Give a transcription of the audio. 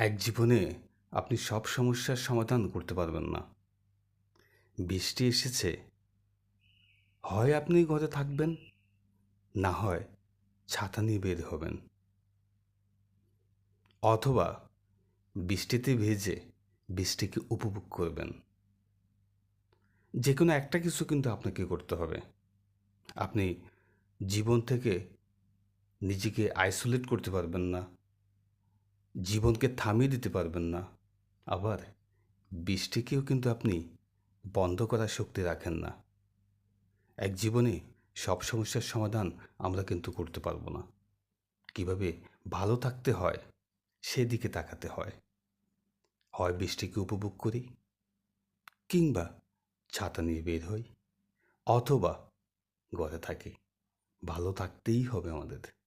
এক জীবনে আপনি সব সমস্যার সমাধান করতে পারবেন না। বৃষ্টি এসেছে। হয় আপনি ঘরে থাকবেন, না হয় ছাতা নিয়ে বের হবেন। অথবা বৃষ্টিতে ভেজে বৃষ্টিকে উপভোগ করবেন। যে কোনো একটা কিছু কিন্তু আপনাকে করতে হবে। আপনি জীবন থেকে নিজেকে আইসোলেট করতে পারবেন না। জীবনকে থামিয়ে দিতে পারবেন না। আবার বৃষ্টিকেও কিন্তু আপনি বন্ধ করার শক্তি রাখেন না। এক জীবনে সব সমস্যার সমাধান আমরা কিন্তু করতে পারব না। কীভাবে ভালো থাকতে হয়, সেদিকে তাকাতে হয়। হয় বৃষ্টিকে উপভোগ করি, কিংবা ছাতা নিয়ে বের হই, অথবা ঘরে থাকি। ভালো থাকতেই হবে আমাদের।